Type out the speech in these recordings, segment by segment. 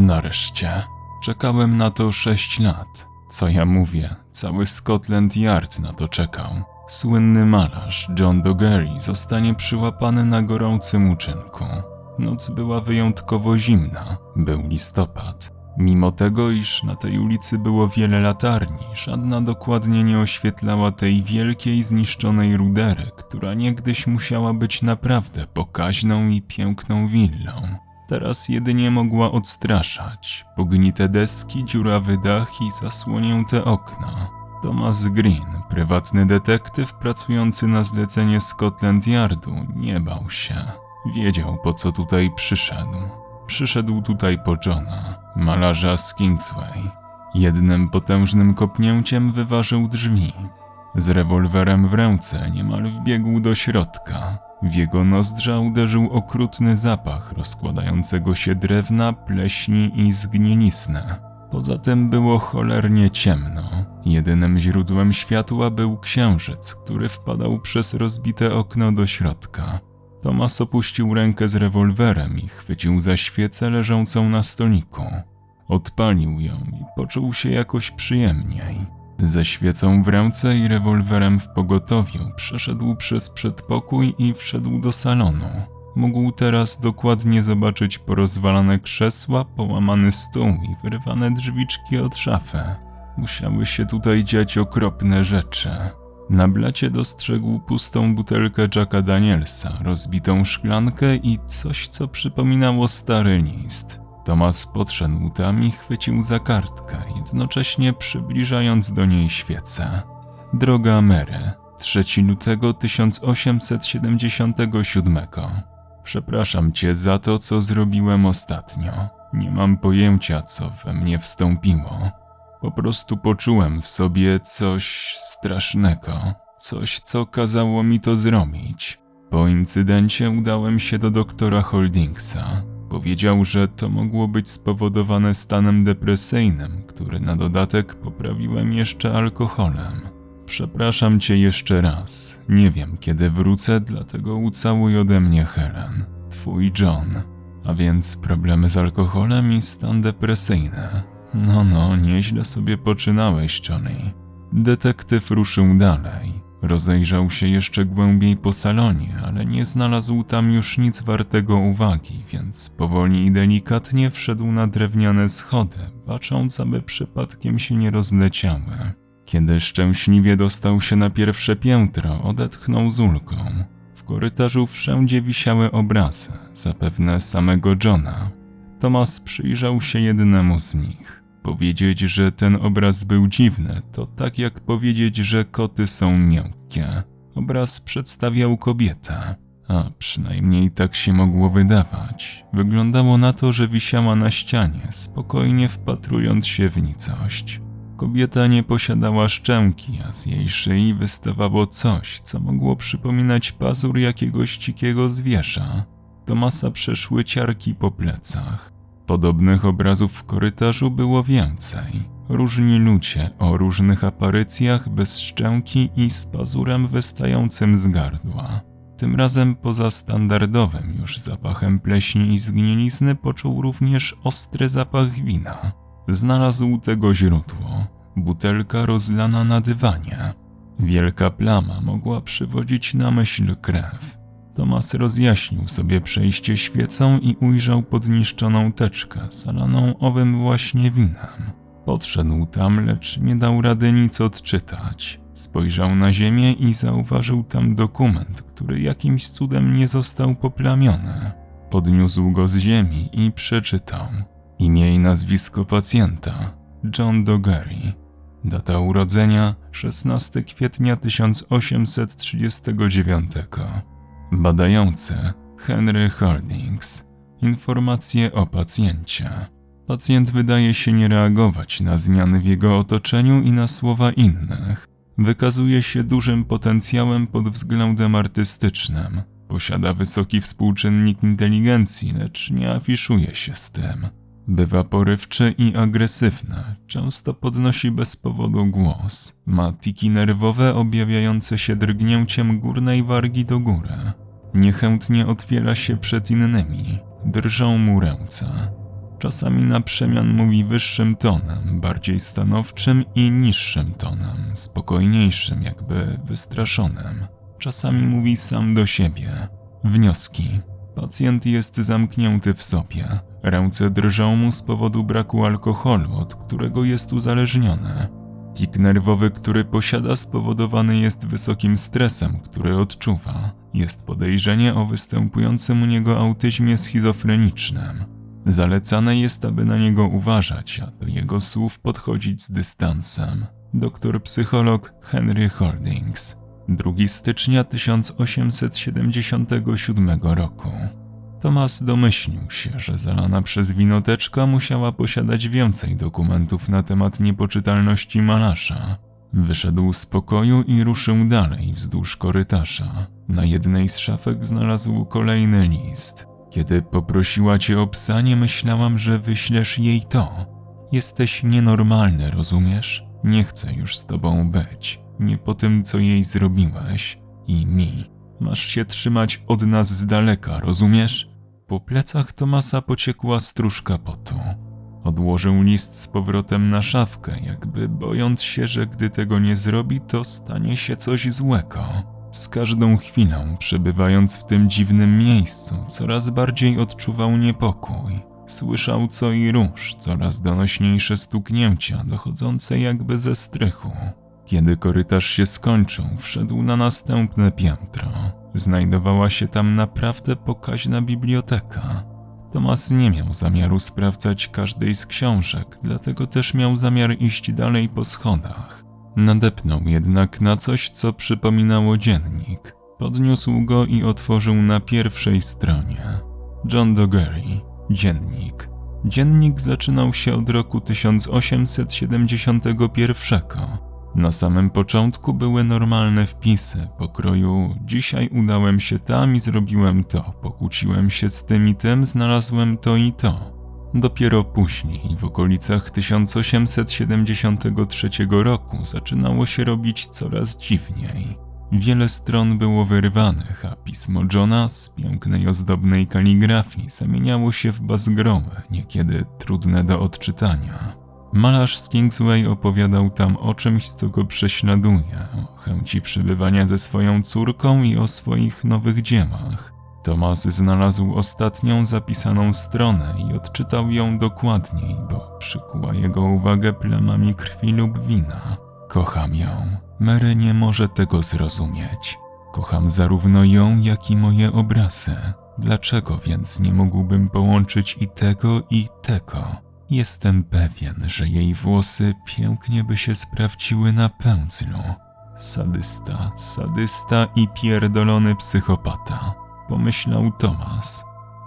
Nareszcie. Czekałem na to sześć lat. Co ja mówię, cały Scotland Yard na to czekał. Słynny malarz John Doggery zostanie przyłapany na gorącym uczynku. Noc była wyjątkowo zimna, był listopad. Mimo tego, iż na tej ulicy było wiele latarni, żadna dokładnie nie oświetlała tej wielkiej, zniszczonej rudery, która niegdyś musiała być naprawdę pokaźną i piękną willą. Teraz jedynie mogła odstraszać. Pognite deski, dziurawy dach i zasłonięte okna. Thomas Green, prywatny detektyw pracujący na zlecenie Scotland Yardu, nie bał się. Wiedział po co tutaj przyszedł. Przyszedł tutaj po Johna, malarza z Kingsway. Jednym potężnym kopnięciem wyważył drzwi. Z rewolwerem w ręce niemal wbiegł do środka. W jego nozdrza uderzył okrutny zapach rozkładającego się drewna, pleśni i zgnielisne. Poza tym było cholernie ciemno. Jedynym źródłem światła był księżyc, który wpadał przez rozbite okno do środka. Tomas opuścił rękę z rewolwerem i chwycił za świecę leżącą na stoliku. Odpalił ją i poczuł się jakoś przyjemniej. Ze świecą w ręce i rewolwerem w pogotowiu przeszedł przez przedpokój i wszedł do salonu. Mógł teraz dokładnie zobaczyć porozwalane krzesła, połamany stół i wyrwane drzwiczki od szafy. Musiały się tutaj dziać okropne rzeczy. Na blacie dostrzegł pustą butelkę Jacka Danielsa, rozbitą szklankę i coś, co przypominało stary list. Tomas podszedł tam i chwycił za kartkę, jednocześnie przybliżając do niej świecę. Droga Mary, 3 lutego 1877. Przepraszam cię za to, co zrobiłem ostatnio. Nie mam pojęcia, co we mnie wstąpiło. Po prostu poczułem w sobie coś strasznego, coś, co kazało mi to zrobić. Po incydencie udałem się do doktora Holdingsa. Powiedział, że to mogło być spowodowane stanem depresyjnym, który na dodatek poprawiłem jeszcze alkoholem. Przepraszam cię jeszcze raz. Nie wiem, kiedy wrócę, dlatego ucałuj ode mnie Helen. Twój John. A więc problemy z alkoholem i stan depresyjny. No, no, nieźle sobie poczynałeś, Johnny. Detektyw ruszył dalej. Rozejrzał się jeszcze głębiej po salonie, ale nie znalazł tam już nic wartego uwagi, więc powoli i delikatnie wszedł na drewniane schody, bacząc, aby przypadkiem się nie rozleciały. Kiedy szczęśliwie dostał się na pierwsze piętro, odetchnął z ulgą. W korytarzu wszędzie wisiały obrazy, zapewne samego Johna. Tomas przyjrzał się jednemu z nich. Powiedzieć, że ten obraz był dziwny, to tak jak powiedzieć, że koty są miękkie. Obraz przedstawiał kobietę, a przynajmniej tak się mogło wydawać. Wyglądało na to, że wisiała na ścianie, spokojnie wpatrując się w nicość. Kobieta nie posiadała szczęki, a z jej szyi wystawało coś, co mogło przypominać pazur jakiegoś dzikiego zwierza. Tomasa przeszły ciarki po plecach. Podobnych obrazów w korytarzu było więcej. Różni ludzie o różnych aparycjach bez szczęki i z pazurem wystającym z gardła. Tym razem poza standardowym już zapachem pleśni i zgnilizny poczuł również ostry zapach wina. Znalazł tego źródło. Butelka rozlana na dywanie. Wielka plama mogła przywodzić na myśl krew. Tomas rozjaśnił sobie przejście świecą i ujrzał podniszczoną teczkę zalaną owym właśnie winem. Podszedł tam, lecz nie dał rady nic odczytać. Spojrzał na ziemię i zauważył tam dokument, który jakimś cudem nie został poplamiony. Podniósł go z ziemi i przeczytał. Imię i nazwisko pacjenta John Doggery. Data urodzenia 16 kwietnia 1839. Badający Henry Holdings. Informacje o pacjencie. Pacjent wydaje się nie reagować na zmiany w jego otoczeniu i na słowa innych. Wykazuje się dużym potencjałem pod względem artystycznym. Posiada wysoki współczynnik inteligencji, lecz nie afiszuje się z tym. Bywa porywczy i agresywny, często podnosi bez powodu głos. Ma tiki nerwowe objawiające się drgnięciem górnej wargi do góry. Niechętnie otwiera się przed innymi, drżą mu ręce. Czasami na przemian mówi wyższym tonem, bardziej stanowczym i niższym tonem, spokojniejszym, jakby wystraszonym. Czasami mówi sam do siebie. Wnioski. Pacjent jest zamknięty w sobie. Ręce drżą mu z powodu braku alkoholu, od którego jest uzależniony. Tik nerwowy, który posiada, spowodowany jest wysokim stresem, który odczuwa. Jest podejrzenie o występującym u niego autyzmie schizofrenicznym. Zalecane jest, aby na niego uważać, a do jego słów podchodzić z dystansem. Doktor psycholog Henry Holdings. 2 stycznia 1877 roku. Thomas domyślił się, że zalana przez winoteczka musiała posiadać więcej dokumentów na temat niepoczytalności malarza. Wyszedł z pokoju i ruszył dalej wzdłuż korytarza. Na jednej z szafek znalazł kolejny list. Kiedy poprosiła cię o psa, nie myślałam, że wyślesz jej to. Jesteś nienormalny, rozumiesz? Nie chcę już z tobą być. Nie po tym, co jej zrobiłeś i mi. Masz się trzymać od nas z daleka, rozumiesz? Po plecach Tomasa pociekła stróżka potu. Odłożył list z powrotem na szafkę, jakby bojąc się, że gdy tego nie zrobi, to stanie się coś złego. Z każdą chwilą, przebywając w tym dziwnym miejscu, coraz bardziej odczuwał niepokój. Słyszał co i róż, coraz donośniejsze stuknięcia, dochodzące jakby ze strychu. Kiedy korytarz się skończył, wszedł na następne piętro. Znajdowała się tam naprawdę pokaźna biblioteka. Tomas nie miał zamiaru sprawdzać każdej z książek, dlatego też miał zamiar iść dalej po schodach. Nadepnął jednak na coś, co przypominało dziennik. Podniósł go i otworzył na pierwszej stronie. John Dogery, dziennik. Dziennik zaczynał się od roku 1871. Na samym początku były normalne wpisy pokroju dzisiaj udałem się tam i zrobiłem to, pokłóciłem się z tym i tym, znalazłem to i to. Dopiero później, w okolicach 1873 roku, zaczynało się robić coraz dziwniej. Wiele stron było wyrwanych, a pismo Johna z pięknej, ozdobnej kaligrafii zamieniało się w bazgroły, niekiedy trudne do odczytania. Malarz z Kingsway opowiadał tam o czymś, co go prześladuje, o chęci przebywania ze swoją córką i o swoich nowych dziełach. Tomas znalazł ostatnią zapisaną stronę i odczytał ją dokładniej, bo przykuła jego uwagę plamami krwi lub wina. Kocham ją. Mary nie może tego zrozumieć. Kocham zarówno ją, jak i moje obrazy. Dlaczego więc nie mógłbym połączyć i tego, i tego? Jestem pewien, że jej włosy pięknie by się sprawdziły na pędzlu. Sadysta, sadysta i pierdolony psychopata pomyślał Tomas.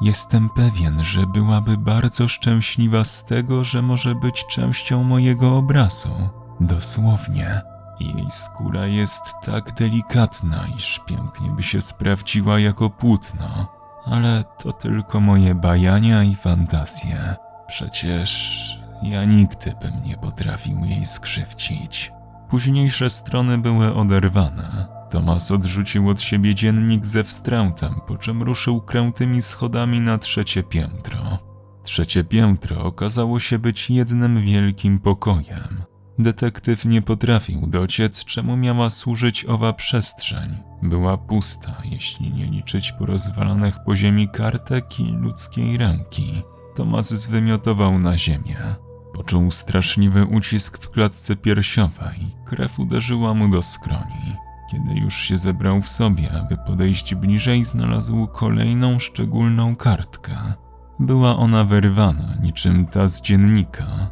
Jestem pewien, że byłaby bardzo szczęśliwa z tego, że może być częścią mojego obrazu. Dosłownie. Jej skóra jest tak delikatna, iż pięknie by się sprawdziła jako płótno. Ale to tylko moje bajania i fantazje. Przecież ja nigdy bym nie potrafił jej skrzywdzić. Późniejsze strony były oderwane, Tomas odrzucił od siebie dziennik ze wstrętem, po czym ruszył krętymi schodami na trzecie piętro. Trzecie piętro okazało się być jednym wielkim pokojem. Detektyw nie potrafił dociec, czemu miała służyć owa przestrzeń. Była pusta, jeśli nie liczyć porozwalanych po ziemi kartek i ludzkiej ręki. Tomas zwymiotował na ziemię. Poczuł straszliwy ucisk w klatce piersiowej. Krew uderzyła mu do skroni. Kiedy już się zebrał w sobie, aby podejść bliżej, znalazł kolejną szczególną kartkę. Była ona wyrwana, niczym ta z dziennika,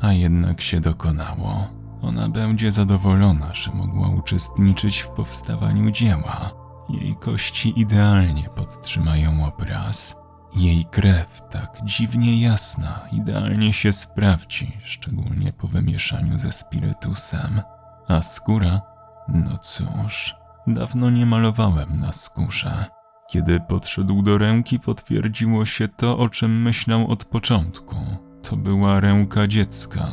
a jednak się dokonało. Ona będzie zadowolona, że mogła uczestniczyć w powstawaniu dzieła. Jej kości idealnie podtrzymają obraz. Jej krew, tak dziwnie jasna, idealnie się sprawdzi, szczególnie po wymieszaniu ze spirytusem. A skóra no cóż, dawno nie malowałem na skórze. Kiedy podszedł do ręki, potwierdziło się to, o czym myślał od początku. To była ręka dziecka.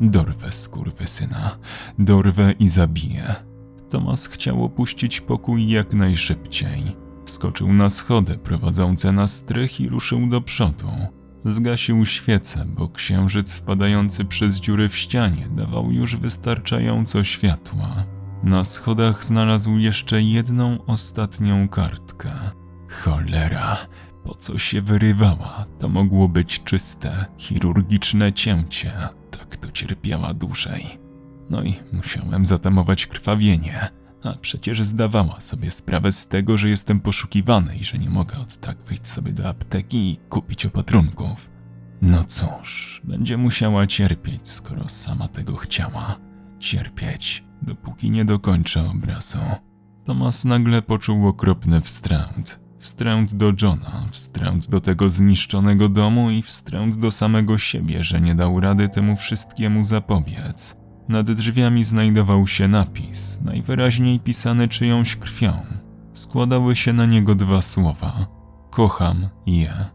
Dorwę skurwysyna, dorwę i zabiję. Tomas chciał opuścić pokój jak najszybciej. Skoczył na schody prowadzące na strych i ruszył do przodu. Zgasił świecę, bo księżyc wpadający przez dziury w ścianie dawał już wystarczająco światła. Na schodach znalazł jeszcze jedną ostatnią kartkę. Cholera, po co się wyrywała? To mogło być czyste, chirurgiczne cięcie, tak to cierpiała dłużej. No i musiałem zatamować krwawienie, a przecież zdawała sobie sprawę z tego, że jestem poszukiwany i że nie mogę od tak wyjść sobie do apteki i kupić opatrunków. No cóż, będzie musiała cierpieć, skoro sama tego chciała. Cierpieć, dopóki nie dokończę obrazu. Tomas nagle poczuł okropny wstręt. Wstręt do Johna, wstręt do tego zniszczonego domu i wstręt do samego siebie, że nie dał rady temu wszystkiemu zapobiec. Nad drzwiami znajdował się napis, najwyraźniej pisany czyjąś krwią. Składały się na niego dwa słowa: Kocham je.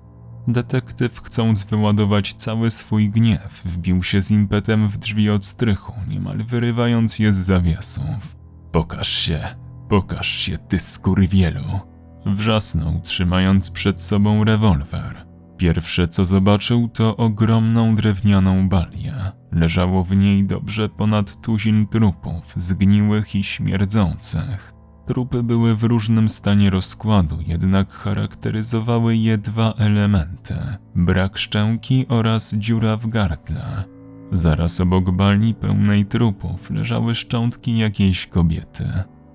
Detektyw, chcąc wyładować cały swój gniew, wbił się z impetem w drzwi od strychu, niemal wyrywając je z zawiasów. Pokaż się, pokaż się, ty skurwielu! Wrzasnął, trzymając przed sobą rewolwer. Pierwsze co zobaczył to ogromną drewnianą balię. Leżało w niej dobrze ponad tuzin trupów, zgniłych i śmierdzących. Trupy były w różnym stanie rozkładu, jednak charakteryzowały je dwa elementy: brak szczęki oraz dziura w gardle. Zaraz obok bali pełnej trupów leżały szczątki jakiejś kobiety,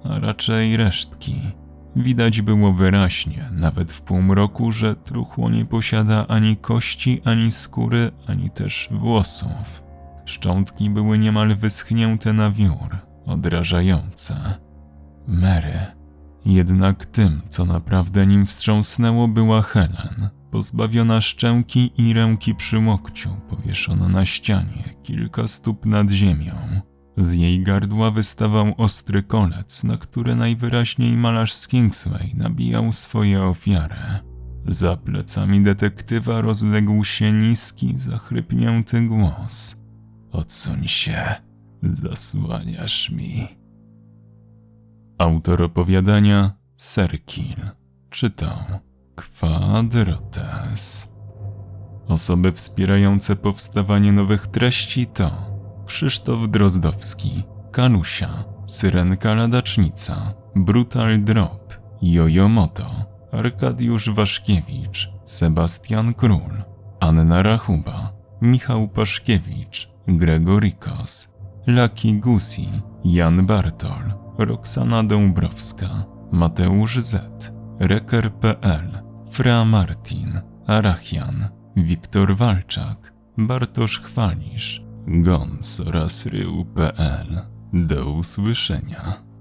a raczej resztki. Widać było wyraźnie, nawet w półmroku, że truchło nie posiada ani kości, ani skóry, ani też włosów. Szczątki były niemal wyschnięte na wiór, odrażające. Mary. Jednak tym, co naprawdę nim wstrząsnęło, była Helen, pozbawiona szczęki i ręki przy łokciu, powieszona na ścianie, kilka stóp nad ziemią. Z jej gardła wystawał ostry kolec, na który najwyraźniej malarz z Kingsway nabijał swoje ofiary. Za plecami detektywa rozległ się niski, zachrypnięty głos. Odsuń się, zasłaniasz mi. Autor opowiadania Serkil czytał Quadrotes. Osoby wspierające powstawanie nowych treści to Krzysztof Drozdowski, Kanusia, Syrenka Ladacznica, Brutal Drop, Jojo Moto, Arkadiusz Waszkiewicz, Sebastian Król, Anna Rachuba, Michał Paszkiewicz, Gregorikos, Laki Gusi, Jan Bartol, Roxana Dąbrowska, Mateusz Z, Reker.pl, Fra Martin, Arachian, Wiktor Walczak, Bartosz Chwalisz, Gons oraz Rył.pl. Do usłyszenia.